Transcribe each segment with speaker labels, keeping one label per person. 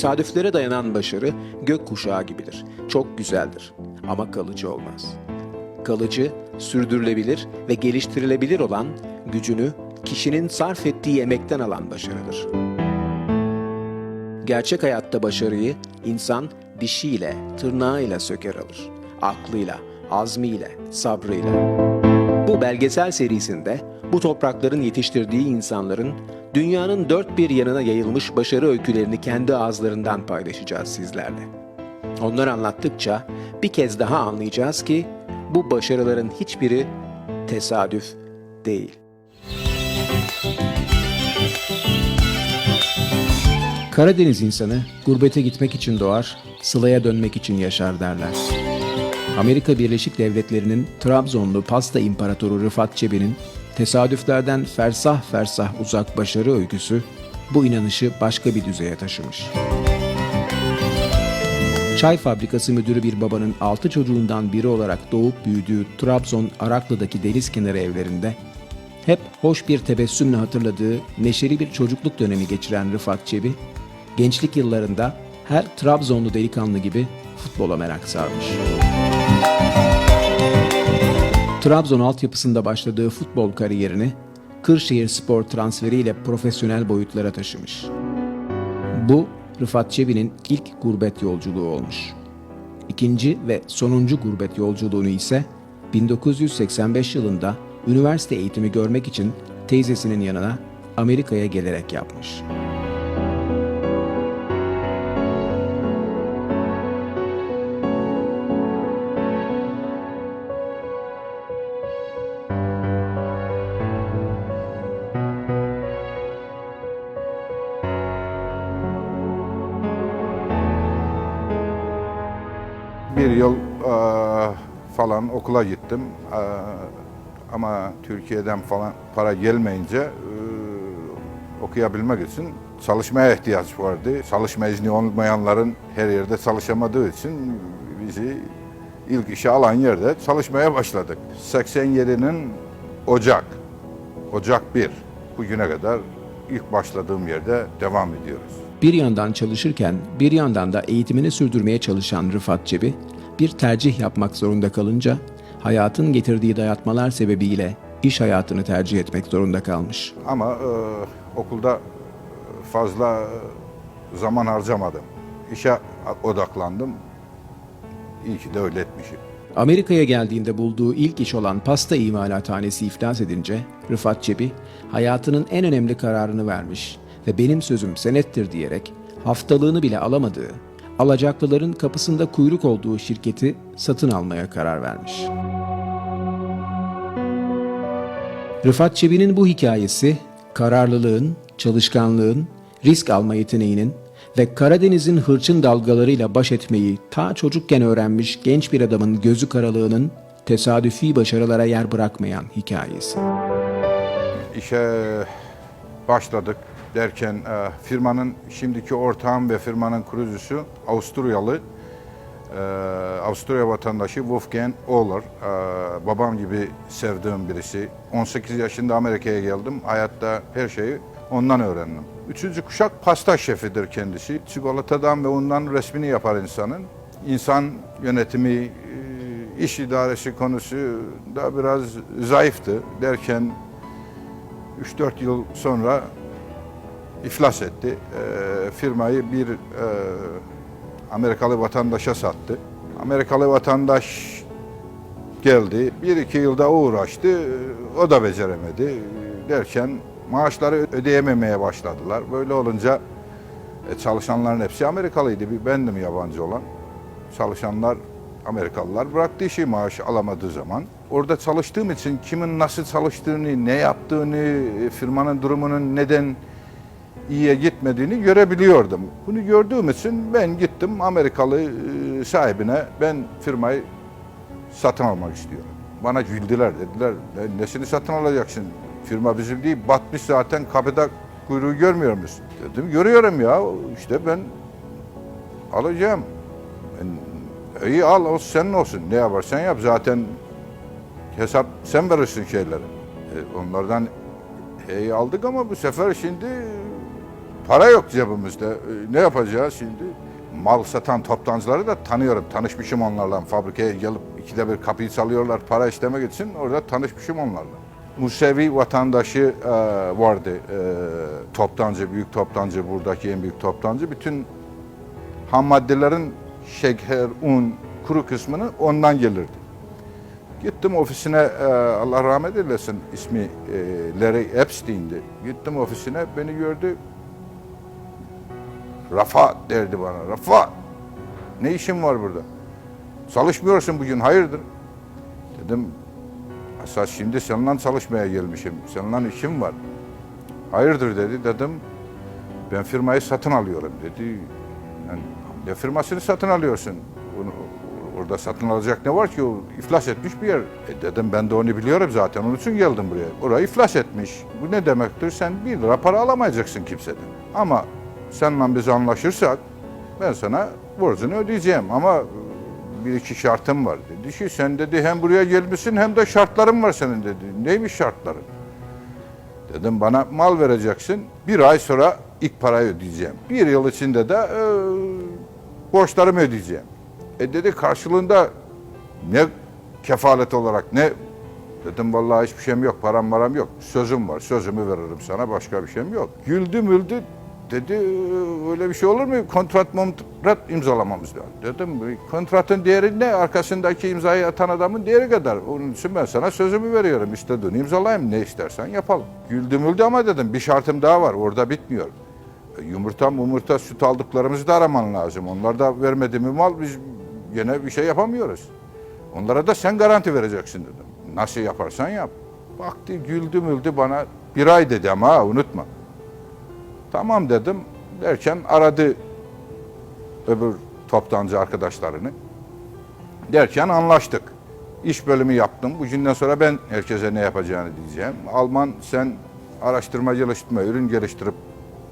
Speaker 1: Tesadüflere dayanan başarı gök kuşağı gibidir. Çok güzeldir ama kalıcı olmaz. Kalıcı, sürdürülebilir ve geliştirilebilir olan gücünü kişinin sarf ettiği emekten alan başarıdır. Gerçek hayatta başarıyı insan dişiyle, tırnağıyla söker alır. Aklıyla, azmiyle, sabrıyla. Bu belgesel serisinde bu toprakların yetiştirdiği insanların dünyanın dört bir yanına yayılmış başarı öykülerini kendi ağızlarından paylaşacağız sizlerle. Onlar anlattıkça bir kez daha anlayacağız ki bu başarıların hiçbiri tesadüf değil. Karadeniz insanı gurbete gitmek için doğar, sılaya dönmek için yaşar derler. Amerika Birleşik Devletleri'nin Trabzonlu pasta imparatoru Rıfat Çebi'nin tesadüflerden fersah fersah uzak başarı öyküsü bu inanışı başka bir düzeye taşımış. Çay fabrikası müdürü bir babanın altı çocuğundan biri olarak doğup büyüdüğü Trabzon Araklı'daki deniz kenarı evlerinde hep hoş bir tebessümle hatırladığı neşeli bir çocukluk dönemi geçiren Rıfat Çebi, gençlik yıllarında her Trabzonlu delikanlı gibi futbola merak sarmış. Trabzon altyapısında başladığı futbol kariyerini Kırşehir Spor transferiyle profesyonel boyutlara taşımış. Bu Rıfat Çebi'nin ilk gurbet yolculuğu olmuş. İkinci ve sonuncu gurbet yolculuğunu ise 1985 yılında üniversite eğitimi görmek için teyzesinin yanına Amerika'ya gelerek yapmış.
Speaker 2: Bir yıl falan okula gittim. Ama Türkiye'den falan para gelmeyince okuyabilmek için çalışmaya ihtiyaç vardı. Çalışma izni olmayanların her yerde çalışamadığı için bizi ilk işe alan yerde çalışmaya başladık. 87'nin Ocak, Ocak 1 bugüne kadar ilk başladığım yerde devam ediyoruz.
Speaker 1: Bir yandan çalışırken bir yandan da eğitimini sürdürmeye çalışan Rıfat Çebi bir tercih yapmak zorunda kalınca hayatın getirdiği dayatmalar sebebiyle iş hayatını tercih etmek zorunda kalmış.
Speaker 2: Ama e, okulda fazla zaman harcamadım. İşe odaklandım. İyi ki de öyle etmişim.
Speaker 1: Amerika'ya geldiğinde bulduğu ilk iş olan pasta imalathanesi iflas edince Rıfat Çebi hayatının en önemli kararını vermiş ve benim sözüm senettir diyerek haftalığını bile alamadığı, alacaklıların kapısında kuyruk olduğu şirketi satın almaya karar vermiş. Rıfat Çebi'nin bu hikayesi kararlılığın, çalışkanlığın, risk alma yeteneğinin ve Karadeniz'in hırçın dalgalarıyla baş etmeyi ta çocukken öğrenmiş genç bir adamın gözü karalığının tesadüfi başarılara yer bırakmayan hikayesi.
Speaker 2: İşe başladık derken e, firmanın şimdiki ortağım ve firmanın kurucusu Avusturyalı. e, Avusturya vatandaşı Wolfgang Oler. E, babam gibi sevdiğim birisi. 18 yaşında Amerika'ya geldim. Hayatta her şeyi ondan öğrendim. Üçüncü kuşak pasta şefidir kendisi. Çikolatadan ve undan resmini yapar insanın. İnsan yönetimi, e, iş idaresi konusu da biraz zayıftı derken 3-4 yıl sonra iflas etti. Eee, firmayı bir eee, Amerikalı vatandaşa sattı. Amerikalı vatandaş geldi. Bir iki yılda uğraştı. O da beceremedi. Derken maaşları ödeyememeye başladılar. Böyle olunca e, çalışanların hepsi Amerikalıydı. Bir bendim yabancı olan. Çalışanlar Amerikalılar bıraktı işi maaş alamadığı zaman. Orada çalıştığım için kimin nasıl çalıştığını, ne yaptığını, e, firmanın durumunun neden iyiye gitmediğini görebiliyordum. Bunu gördüğüm için ben gittim Amerikalı e, sahibine ben firmayı satın almak istiyorum. Bana güldüler dediler "Ne- nesini satın alacaksın? Firma bizim değil batmış zaten kapıda kuyruğu görmüyor musun? Dedim görüyorum ya işte ben alacağım. Ben, iyi al o senin olsun ne yaparsan yap zaten hesap sen verirsin şeyleri. E, onlardan iyi aldık ama bu sefer şimdi Para yok cebimizde. E, Ne yapacağız şimdi? Mal satan toptancıları da tanıyorum. Tanışmışım onlarla. Fabrikaya gelip ikide bir kapıyı çalıyorlar para istemek için. Orada tanışmışım onlarla. Musevi vatandaşı e, vardı. E, toptancı, büyük toptancı, buradaki en büyük toptancı. Bütün ham maddelerin şeker, un, kuru kısmını ondan gelirdi. Gittim ofisine, e, Allah rahmet eylesin ismi Larry Epstein'di. Gittim ofisine, beni gördü. Rafa derdi bana, Rafa ne işin var burada? Çalışmıyorsun bugün, hayırdır? Dedim, esas şimdi seninle çalışmaya gelmişim, seninle işim var. Hayırdır dedi, dedim, ben firmayı satın alıyorum dedi. Yani, ne firmasını satın alıyorsun? Bunu, orada satın alacak ne var ki? O iflas etmiş bir yer. E dedim ben de onu biliyorum zaten. Onun için geldim buraya. Orayı iflas etmiş. Bu ne demektir? Sen bir lira para alamayacaksın kimseden. Ama seninle biz anlaşırsak ben sana borcunu ödeyeceğim. Ama bir iki şartım var dedi. Ki sen dedi hem buraya gelmişsin hem de şartların var senin dedi. Neymiş şartların? Dedim bana mal vereceksin. Bir ay sonra ilk parayı ödeyeceğim. Bir yıl içinde de e, borçlarımı ödeyeceğim. E dedi karşılığında ne kefalet olarak ne dedim vallahi hiçbir şeyim yok param maram yok. Sözüm var sözümü veririm sana başka bir şeyim yok. Güldü müldü dedi öyle bir şey olur mu? Kontrat kontrat imzalamamız lazım. Dedim kontratın değeri ne? Arkasındaki imzayı atan adamın değeri kadar. Onun için ben sana sözümü veriyorum. İstediğini imzalayayım. Ne istersen yapalım. Güldü müldü ama dedim bir şartım daha var. Orada bitmiyor. E, Yumurta, yumurta, süt aldıklarımızı da araman lazım. Onlar da vermediğimi mal biz gene bir şey yapamıyoruz. Onlara da sen garanti vereceksin dedim. Nasıl yaparsan yap. Baktı güldü müldü bana bir ay dedi ama unutma. Tamam dedim. Derken aradı öbür toptancı arkadaşlarını. Derken anlaştık. İş bölümü yaptım. Bugünden sonra ben herkese ne yapacağını diyeceğim. Alman sen araştırma geliştirme, ürün geliştirip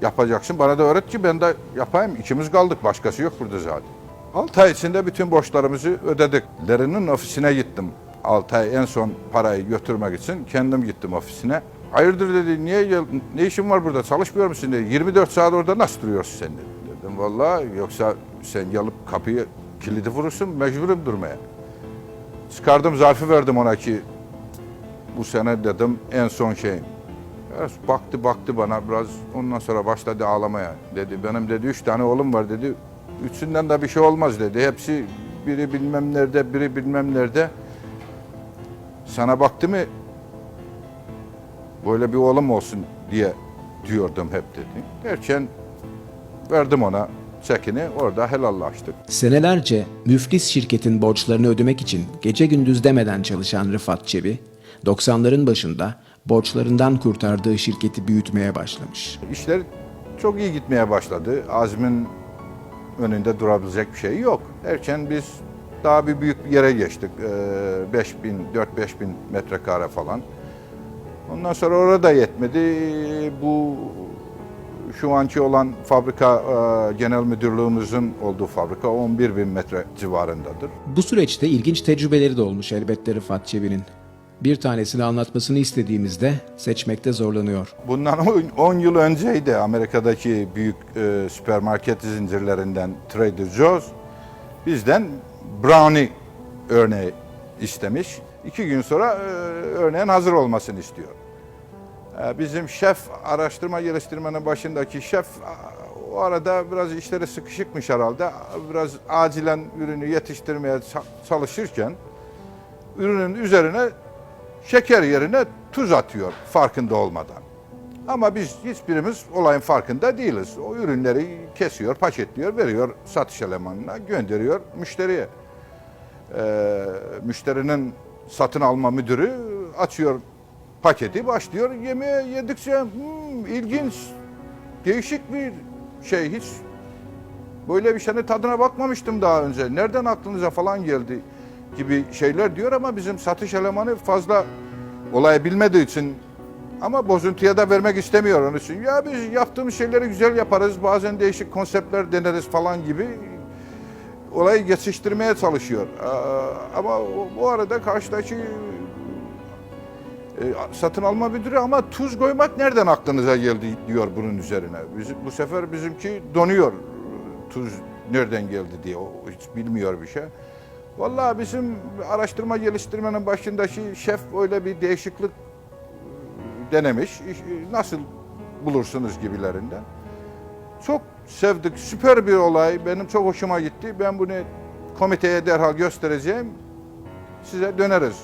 Speaker 2: yapacaksın. Bana da öğret ki ben de yapayım. İkimiz kaldık. Başkası yok burada zaten. 6 ay içinde bütün borçlarımızı ödedik. Lerinin ofisine gittim. 6 ay en son parayı götürmek için kendim gittim ofisine. Hayırdır dedi, niye gel, ne işin var burada, çalışmıyor musun dedi. 24 saat orada nasıl duruyorsun sen dedi. Dedim vallahi yoksa sen gelip kapıyı kilidi vurursun, mecburum durmaya. Çıkardım zarfı verdim ona ki bu sene dedim en son şeyim. Biraz baktı baktı bana biraz ondan sonra başladı ağlamaya. Dedi benim dedi üç tane oğlum var dedi. Üçünden de bir şey olmaz dedi. Hepsi biri bilmem nerede biri bilmem nerede. Sana baktı mı böyle bir oğlum olsun diye diyordum hep dedi. Derken verdim ona çekini orada helallaştık.
Speaker 1: Senelerce müflis şirketin borçlarını ödemek için gece gündüz demeden çalışan Rıfat Çebi, 90'ların başında borçlarından kurtardığı şirketi büyütmeye başlamış.
Speaker 2: İşler çok iyi gitmeye başladı. Azmin önünde durabilecek bir şey yok. Derken biz daha bir büyük bir yere geçtik. Ee, 5 bin, 4-5 bin metrekare falan. Ondan sonra orada yetmedi. Bu şu anki olan fabrika e, genel müdürlüğümüzün olduğu fabrika 11 bin metre civarındadır.
Speaker 1: Bu süreçte ilginç tecrübeleri de olmuş elbette Rıfat Çebi'nin. Bir tanesini anlatmasını istediğimizde seçmekte zorlanıyor.
Speaker 2: Bundan 10 yıl önceydi Amerika'daki büyük e, süpermarket zincirlerinden Trader Joe's bizden brownie örneği istemiş. İki gün sonra e, örneğin hazır olmasını istiyor. E, bizim şef, araştırma geliştirmenin başındaki şef o arada biraz işleri sıkışıkmış herhalde. Biraz acilen ürünü yetiştirmeye ça- çalışırken ürünün üzerine şeker yerine tuz atıyor farkında olmadan. Ama biz hiçbirimiz olayın farkında değiliz. O ürünleri kesiyor, paketliyor, veriyor satış elemanına, gönderiyor müşteriye. Ee, müşterinin satın alma müdürü açıyor paketi, başlıyor yemeğe yedikçe "Hmm, ilginç, değişik bir şey hiç böyle bir şeyin tadına bakmamıştım daha önce. Nereden aklınıza falan geldi gibi şeyler diyor ama bizim satış elemanı fazla olayı bilmediği için ama bozuntuya da vermek istemiyor onun için. Ya biz yaptığımız şeyleri güzel yaparız, bazen değişik konseptler deneriz falan gibi olayı geçiştirmeye çalışıyor. Ama bu arada karşıdaki satın alma müdürü ama tuz koymak nereden aklınıza geldi diyor bunun üzerine. Bu sefer bizimki donuyor tuz nereden geldi diye o hiç bilmiyor bir şey. Vallahi bizim araştırma geliştirmenin başındaki şef öyle bir değişiklik e, denemiş. İş- Nasıl bulursunuz gibilerinden. Çok sevdik. Süper bir olay. Benim çok hoşuma gitti. Ben bunu komiteye derhal göstereceğim. Size döneriz.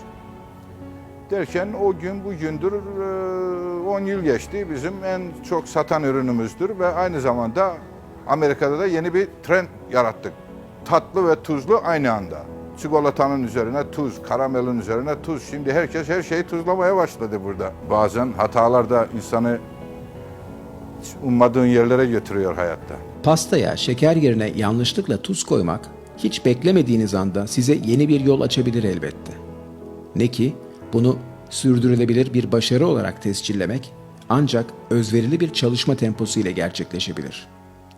Speaker 2: Derken o gün bugündür e, 10 yıl geçti. Bizim en çok satan ürünümüzdür ve aynı zamanda Amerika'da da yeni bir trend yarattık. Tatlı ve tuzlu aynı anda. Çikolatanın üzerine tuz, karamelin üzerine tuz. Şimdi herkes her şeyi tuzlamaya başladı burada. Bazen hatalar da insanı hiç ummadığın yerlere götürüyor hayatta.
Speaker 1: Pastaya şeker yerine yanlışlıkla tuz koymak hiç beklemediğiniz anda size yeni bir yol açabilir elbette. Ne ki bunu sürdürülebilir bir başarı olarak tescillemek ancak özverili bir çalışma temposu ile gerçekleşebilir.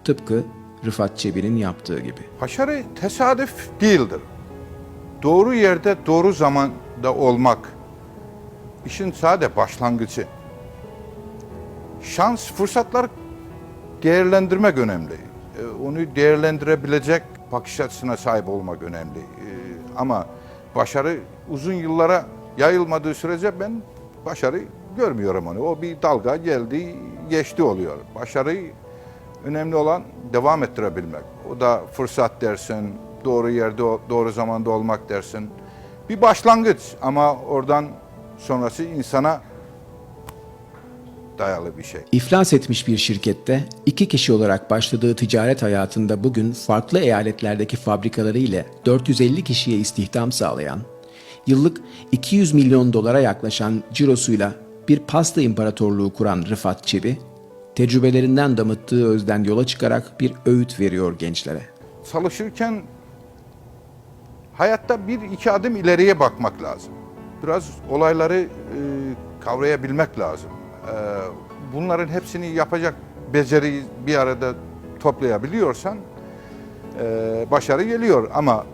Speaker 1: Tıpkı Rıfat Çebi'nin yaptığı gibi.
Speaker 2: Başarı tesadüf değildir. Doğru yerde, doğru zamanda olmak işin sade başlangıcı. Şans, fırsatlar değerlendirmek önemli. Ee, Onu değerlendirebilecek bakış açısına sahip olmak önemli. Ee, Ama başarı uzun yıllara yayılmadığı sürece ben başarı görmüyorum onu. O bir dalga geldi, geçti oluyor. Başarıyı önemli olan devam ettirebilmek. O da fırsat dersin, doğru yerde, doğru zamanda olmak dersin. Bir başlangıç ama oradan sonrası insana dayalı bir şey.
Speaker 1: İflas etmiş bir şirkette iki kişi olarak başladığı ticaret hayatında bugün farklı eyaletlerdeki fabrikaları ile 450 kişiye istihdam sağlayan, yıllık 200 milyon dolara yaklaşan cirosuyla bir pasta imparatorluğu kuran Rıfat Çebi, tecrübelerinden damıttığı özden yola çıkarak bir öğüt veriyor gençlere.
Speaker 2: Çalışırken hayatta bir iki adım ileriye bakmak lazım. Biraz olayları e, kavrayabilmek lazım. E, bunların hepsini yapacak beceriyi bir arada toplayabiliyorsan e, başarı geliyor. Ama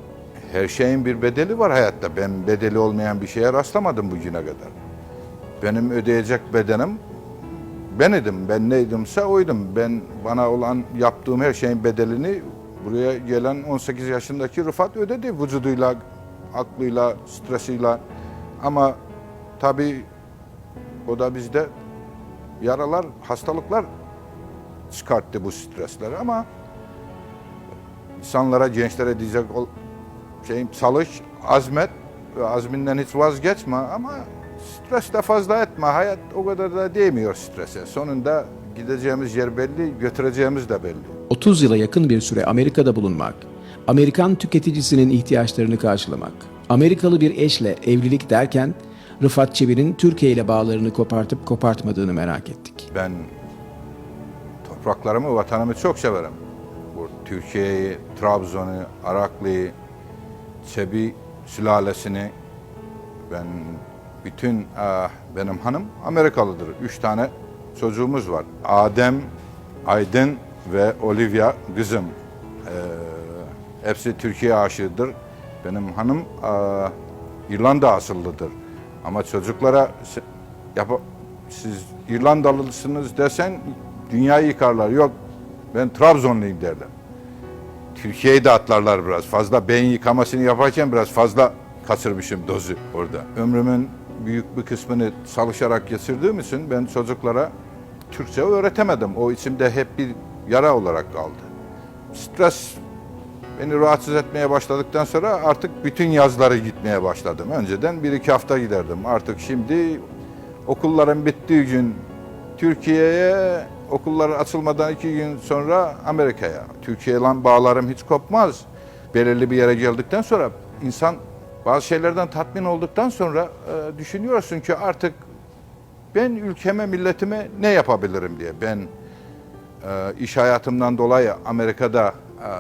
Speaker 2: her şeyin bir bedeli var hayatta. Ben bedeli olmayan bir şeye rastlamadım bugüne kadar. Benim ödeyecek bedenim ben idim. Ben neydimse oydum. Ben bana olan yaptığım her şeyin bedelini buraya gelen 18 yaşındaki Rıfat ödedi vücuduyla, aklıyla, stresiyle. Ama tabii o da bizde yaralar, hastalıklar çıkarttı bu stresleri ama insanlara, gençlere diyecek ol, şeyim çalış, azmet azminden hiç vazgeçme ama stres de fazla etme. Hayat o kadar da değmiyor strese. Sonunda gideceğimiz yer belli, götüreceğimiz de belli.
Speaker 1: 30 yıla yakın bir süre Amerika'da bulunmak, Amerikan tüketicisinin ihtiyaçlarını karşılamak, Amerikalı bir eşle evlilik derken Rıfat Çebi'nin Türkiye ile bağlarını kopartıp kopartmadığını merak ettik.
Speaker 2: Ben topraklarımı, vatanımı çok severim. Bu Türkiye'yi, Trabzon'u, Araklı'yı, Çebi sülalesini ben bütün ah, benim hanım Amerikalıdır. Üç tane çocuğumuz var. Adem, Aydın ve Olivia kızım. Ee, hepsi Türkiye aşığıdır. Benim hanım ah, İrlanda asıllıdır. Ama çocuklara yapa- siz İrlandalısınız desen dünyayı yıkarlar. Yok ben Trabzonluyum derler. Türkiye'yi de atlarlar biraz. Fazla beyin yıkamasını yaparken biraz fazla kaçırmışım dozu orada. Ömrümün büyük bir kısmını çalışarak geçirdiğim için ben çocuklara Türkçe öğretemedim. O içimde hep bir yara olarak kaldı. Stres beni rahatsız etmeye başladıktan sonra artık bütün yazları gitmeye başladım. Önceden bir iki hafta giderdim. Artık şimdi okulların bittiği gün Türkiye'ye, okullar açılmadan iki gün sonra Amerika'ya. Türkiye ile bağlarım hiç kopmaz. Belirli bir yere geldikten sonra insan bazı şeylerden tatmin olduktan sonra e, düşünüyorsun ki artık ben ülkeme, milletime ne yapabilirim diye. Ben e, iş hayatımdan dolayı Amerika'da e,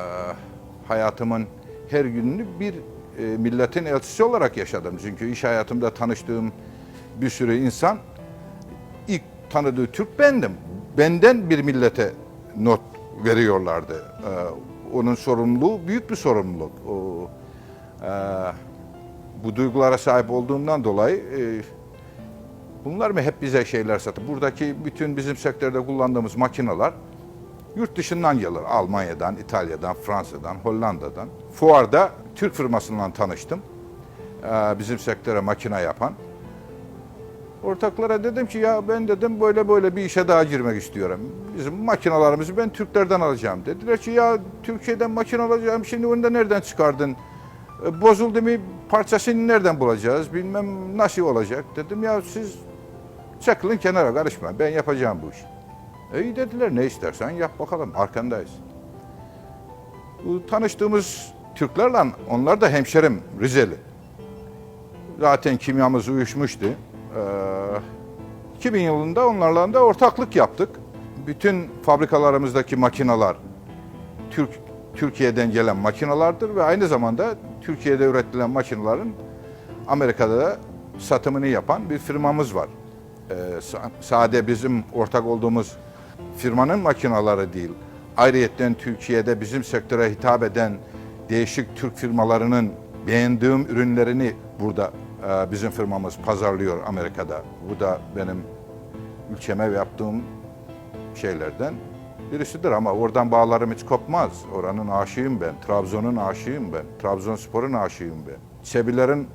Speaker 2: hayatımın her gününü bir e, milletin elçisi olarak yaşadım. Çünkü iş hayatımda tanıştığım bir sürü insan ilk tanıdığı Türk bendim. Benden bir millete not veriyorlardı. E, onun sorumluluğu büyük bir sorumluluk. O, e, bu duygulara sahip olduğumdan dolayı e, Bunlar mı hep bize şeyler satıyor? Buradaki bütün bizim sektörde kullandığımız makineler yurt dışından gelir. Almanya'dan, İtalya'dan, Fransa'dan, Hollanda'dan. Fuarda Türk firmasından tanıştım. Ee, bizim sektöre makine yapan. Ortaklara dedim ki ya ben dedim böyle böyle bir işe daha girmek istiyorum. Bizim makinalarımızı ben Türklerden alacağım. Dediler ki ya Türkiye'den makine alacağım şimdi onu da nereden çıkardın? E, Bozuldu mu parçasını nereden bulacağız? Bilmem nasıl olacak. Dedim ya siz çakılın kenara karışma ben yapacağım bu işi. İyi dediler ne istersen yap bakalım arkandayız. Tanıştığımız Türklerle onlar da hemşerim Rizeli. Zaten kimyamız uyuşmuştu. Ee, 2000 yılında onlarla da ortaklık yaptık. Bütün fabrikalarımızdaki makineler Türk Türkiye'den gelen makinalardır ve aynı zamanda Türkiye'de üretilen makinelerin Amerika'da da satımını yapan bir firmamız var. Ee, sa- sade bizim ortak olduğumuz firmanın makinaları değil. Ayrıyetten Türkiye'de bizim sektöre hitap eden değişik Türk firmalarının beğendiğim ürünlerini burada e, bizim firmamız pazarlıyor Amerika'da. Bu da benim ülkeme yaptığım şeylerden birisidir ama oradan bağlarım hiç kopmaz. Oranın aşığıyım ben. Trabzon'un aşığıyım ben. Trabzonspor'un aşığıyım ben. Çebilerin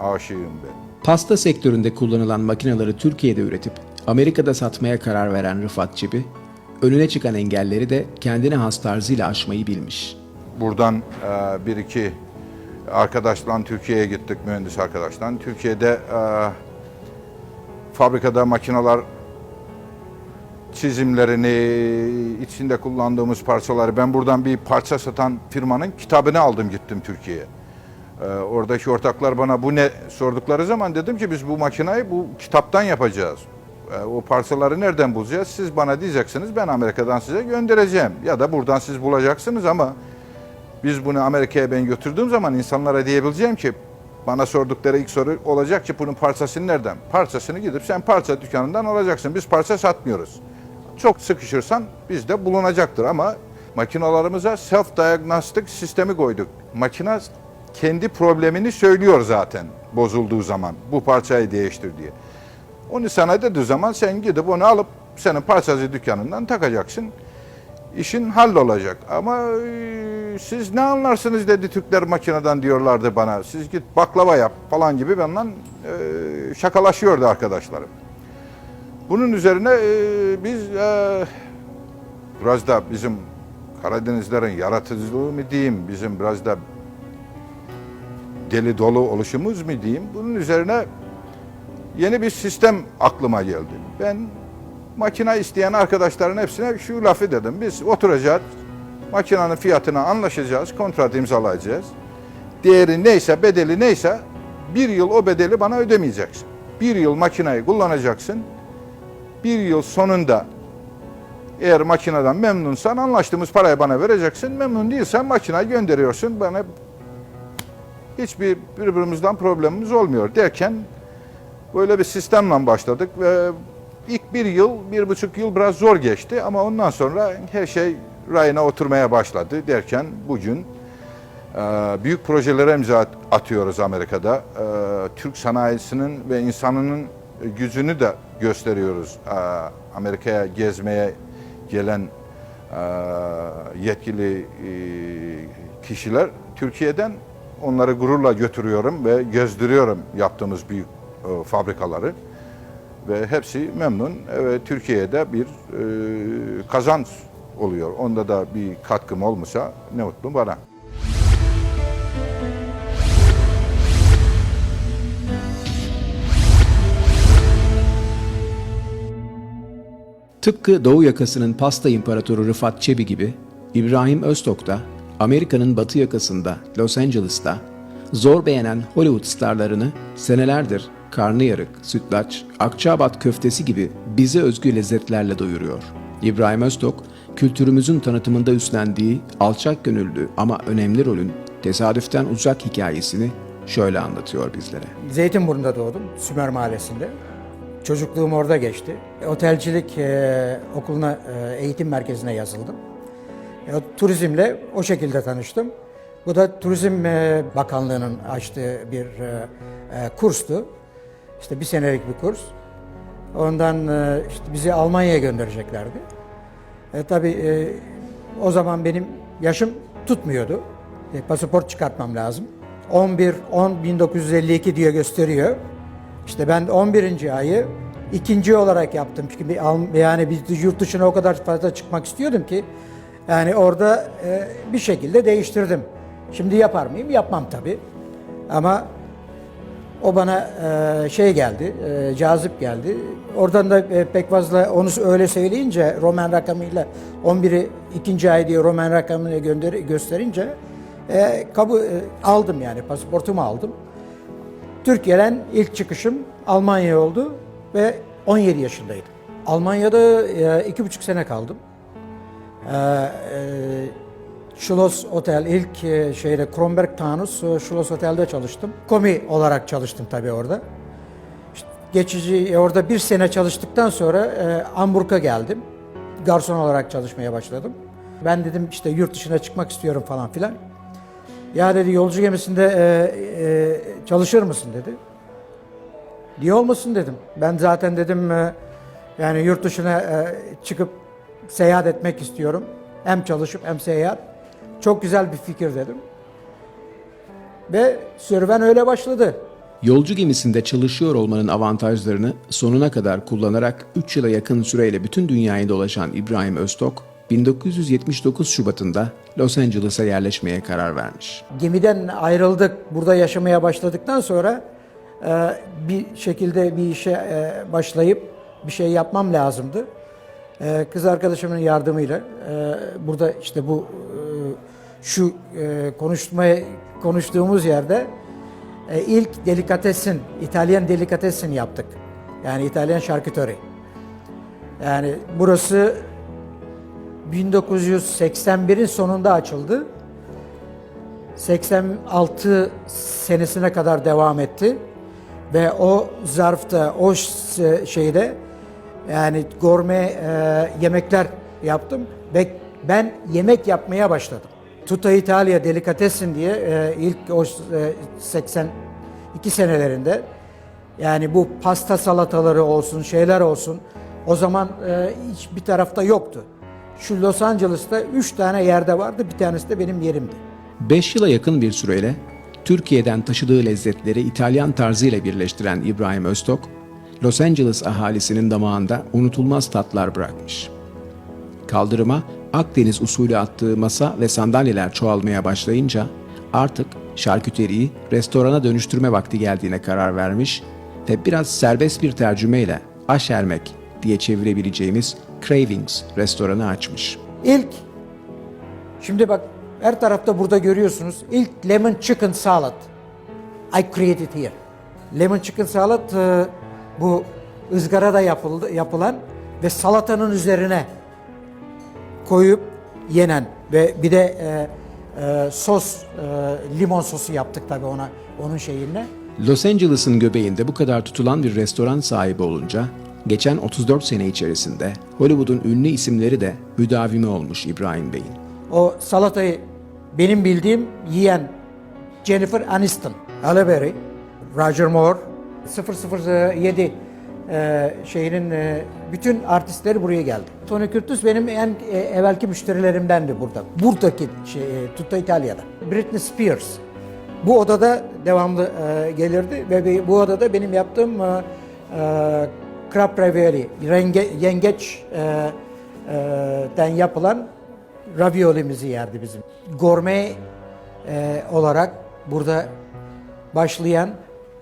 Speaker 2: aşığıyım ben.
Speaker 1: Pasta sektöründe kullanılan makineleri Türkiye'de üretip Amerika'da satmaya karar veren Rıfat Çibi, önüne çıkan engelleri de kendine has tarzıyla aşmayı bilmiş.
Speaker 2: Buradan e, bir iki arkadaşla Türkiye'ye gittik mühendis arkadaşla. Türkiye'de e, fabrikada makineler çizimlerini, içinde kullandığımız parçaları ben buradan bir parça satan firmanın kitabını aldım gittim Türkiye'ye. Ee, oradaki ortaklar bana bu ne sordukları zaman dedim ki biz bu makinayı bu kitaptan yapacağız. Ee, o parçaları nereden bulacağız? Siz bana diyeceksiniz ben Amerika'dan size göndereceğim. Ya da buradan siz bulacaksınız ama biz bunu Amerika'ya ben götürdüğüm zaman insanlara diyebileceğim ki bana sordukları ilk soru olacak ki bunun parçasını nereden? Parçasını gidip sen parça dükkanından alacaksın. Biz parça satmıyoruz. Çok sıkışırsan bizde bulunacaktır ama makinalarımıza self diagnostic sistemi koyduk. Makina kendi problemini söylüyor zaten bozulduğu zaman bu parçayı değiştir diye. Onu sana dediği zaman sen gidip onu alıp senin parçacı dükkanından takacaksın. İşin hallolacak. Ama e, siz ne anlarsınız dedi Türkler makineden diyorlardı bana. Siz git baklava yap falan gibi benden e, şakalaşıyordu arkadaşlarım. Bunun üzerine e, biz e, biraz da bizim Karadenizlerin yaratıcılığı mı diyeyim, bizim biraz da deli dolu oluşumuz mu diyeyim. Bunun üzerine yeni bir sistem aklıma geldi. Ben makine isteyen arkadaşların hepsine şu lafı dedim. Biz oturacağız, makinenin fiyatına anlaşacağız, kontrat imzalayacağız. Değeri neyse, bedeli neyse bir yıl o bedeli bana ödemeyeceksin. Bir yıl makineyi kullanacaksın. Bir yıl sonunda eğer makineden memnunsan anlaştığımız parayı bana vereceksin. Memnun değilsen makineyi gönderiyorsun. Bana hiçbir birbirimizden problemimiz olmuyor derken böyle bir sistemle başladık ve ilk bir yıl, bir buçuk yıl biraz zor geçti ama ondan sonra her şey rayına oturmaya başladı derken bugün e, büyük projelere imza at- atıyoruz Amerika'da. E, Türk sanayisinin ve insanının gücünü de gösteriyoruz. E, Amerika'ya gezmeye gelen yetkili kişiler Türkiye'den onları gururla götürüyorum ve gezdiriyorum yaptığımız büyük e, fabrikaları ve hepsi memnun ve Türkiye'de bir e, kazanç oluyor. Onda da bir katkım olmuşsa ne mutlu bana.
Speaker 1: Tıpkı Doğu yakasının pasta imparatoru Rıfat Çebi gibi İbrahim Öztok da Amerika'nın batı yakasında Los Angeles'ta zor beğenen Hollywood starlarını senelerdir karnıyarık, sütlaç, akçaabat köftesi gibi bize özgü lezzetlerle doyuruyor. İbrahim Öztok, kültürümüzün tanıtımında üstlendiği alçak gönüllü ama önemli rolün tesadüften uzak hikayesini şöyle anlatıyor bizlere.
Speaker 3: Zeytinburnu'nda doğdum, Sümer Mahallesi'nde. Çocukluğum orada geçti. Otelcilik e, okuluna, e, eğitim merkezine yazıldım. E, turizmle o şekilde tanıştım. Bu da Turizm e, Bakanlığı'nın açtığı bir e, e, kurstu. İşte bir senelik bir kurs. Ondan e, işte bizi Almanya'ya göndereceklerdi. E, tabii e, o zaman benim yaşım tutmuyordu. E, pasaport çıkartmam lazım. 11 10 1952 diye gösteriyor. İşte ben 11. ayı ikinci olarak yaptım. Çünkü bir, yani bir yurt dışına o kadar fazla çıkmak istiyordum ki yani orada e, bir şekilde değiştirdim. Şimdi yapar mıyım? Yapmam tabii. Ama o bana e, şey geldi, e, cazip geldi. Oradan da e, pek fazla onu öyle söyleyince Roman rakamıyla 11'i ikinci ay diye Roman rakamını gönder gösterince e, kabul e, aldım yani pasaportumu aldım. Türkiye'den ilk çıkışım Almanya oldu ve 17 yaşındaydım. Almanya'da e, iki buçuk sene kaldım. Ee, e, Schloss Otel ilk e, şeyde Kronberg Taunus e, Schloss Otel'de çalıştım. Komi olarak çalıştım tabii orada. İşte geçici e, orada bir sene çalıştıktan sonra e, Hamburg'a geldim. Garson olarak çalışmaya başladım. Ben dedim işte yurt dışına çıkmak istiyorum falan filan. Ya dedi yolcu gemisinde e, e, çalışır mısın dedi. Niye olmasın dedim. Ben zaten dedim e, yani yurt dışına e, çıkıp seyahat etmek istiyorum. Hem çalışıp hem seyahat. Çok güzel bir fikir dedim. Ve serüven öyle başladı.
Speaker 1: Yolcu gemisinde çalışıyor olmanın avantajlarını sonuna kadar kullanarak 3 yıla yakın süreyle bütün dünyayı dolaşan İbrahim Öztok, 1979 Şubat'ında Los Angeles'a yerleşmeye karar vermiş.
Speaker 3: Gemiden ayrıldık, burada yaşamaya başladıktan sonra e, bir şekilde bir işe e, başlayıp bir şey yapmam lazımdı. E, kız arkadaşımın yardımıyla burada işte bu şu e, konuşmaya konuştuğumuz yerde e, ilk delikatesin, İtalyan delikatesin yaptık. Yani İtalyan şarküteri. Yani burası 1981'in sonunda açıldı. 86 senesine kadar devam etti ve o zarfta, o şeyde yani gorme e, yemekler yaptım ve ben yemek yapmaya başladım. Tutta Italia Delicatessen diye e, ilk o e, 82 senelerinde yani bu pasta salataları olsun, şeyler olsun o zaman e, hiçbir tarafta yoktu. Şu Los Angeles'ta 3 tane yerde vardı, bir tanesi de benim yerimdi.
Speaker 1: 5 yıla yakın bir süreyle Türkiye'den taşıdığı lezzetleri İtalyan tarzıyla birleştiren İbrahim Öztok, Los Angeles ahalisinin damağında unutulmaz tatlar bırakmış. Kaldırıma Akdeniz usulü attığı masa ve sandalyeler çoğalmaya başlayınca artık şarküteriyi restorana dönüştürme vakti geldiğine karar vermiş ve biraz serbest bir tercümeyle aşermek diye çevirebileceğimiz Cravings restoranı açmış.
Speaker 3: İlk, şimdi bak her tarafta burada görüyorsunuz. İlk lemon chicken salad. I created here. Lemon chicken salad e, bu ızgarada yapıldı, yapılan ve salatanın üzerine koyup yenen ve bir de e, e, sos, e, limon sosu yaptık tabii ona, onun şeyine.
Speaker 1: Los Angeles'ın göbeğinde bu kadar tutulan bir restoran sahibi olunca geçen 34 sene içerisinde Hollywood'un ünlü isimleri de müdavimi olmuş İbrahim Bey'in.
Speaker 3: O salatayı benim bildiğim yiyen Jennifer Aniston, Halle Berry, Roger Moore, 007 e, şeyinin e, bütün artistleri buraya geldi. Tony Curtis benim en e, evvelki müşterilerimdendi burada. Buradaki şey, e, Tutta İtalya'da. Britney Spears. Bu odada devamlı e, gelirdi ve bu odada benim yaptığım e, e, crab ravioli, renge, yengeç e, e, yapılan raviolimizi yerdi bizim. Gorme e, olarak burada başlayan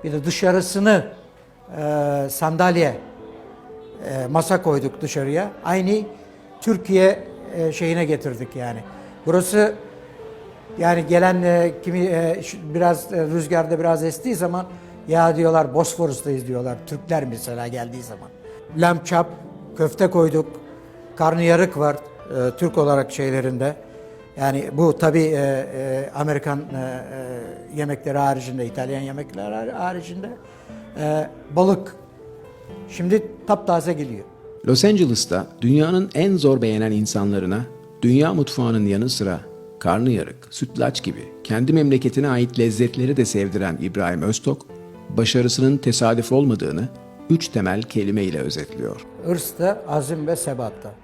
Speaker 3: bir de dışarısını e, sandalye e, masa koyduk dışarıya. Aynı Türkiye e, şeyine getirdik yani. Burası yani gelen e, kimi e, biraz e, rüzgarda biraz estiği zaman ya diyorlar Bosforus'tayız diyorlar. Türkler mesela geldiği zaman. Lamb chop, köfte koyduk. Karnıyarık var e, Türk olarak şeylerinde. Yani bu tabii e, e, Amerikan e, e, yemekleri haricinde, İtalyan yemekleri har- haricinde e, balık. Şimdi taptaze geliyor.
Speaker 1: Los Angeles'ta dünyanın en zor beğenen insanlarına dünya mutfağının yanı sıra karnıyarık, sütlaç gibi kendi memleketine ait lezzetleri de sevdiren İbrahim Öztok, başarısının tesadüf olmadığını, üç temel kelime ile özetliyor.
Speaker 3: Hırsta, azim ve sebatta.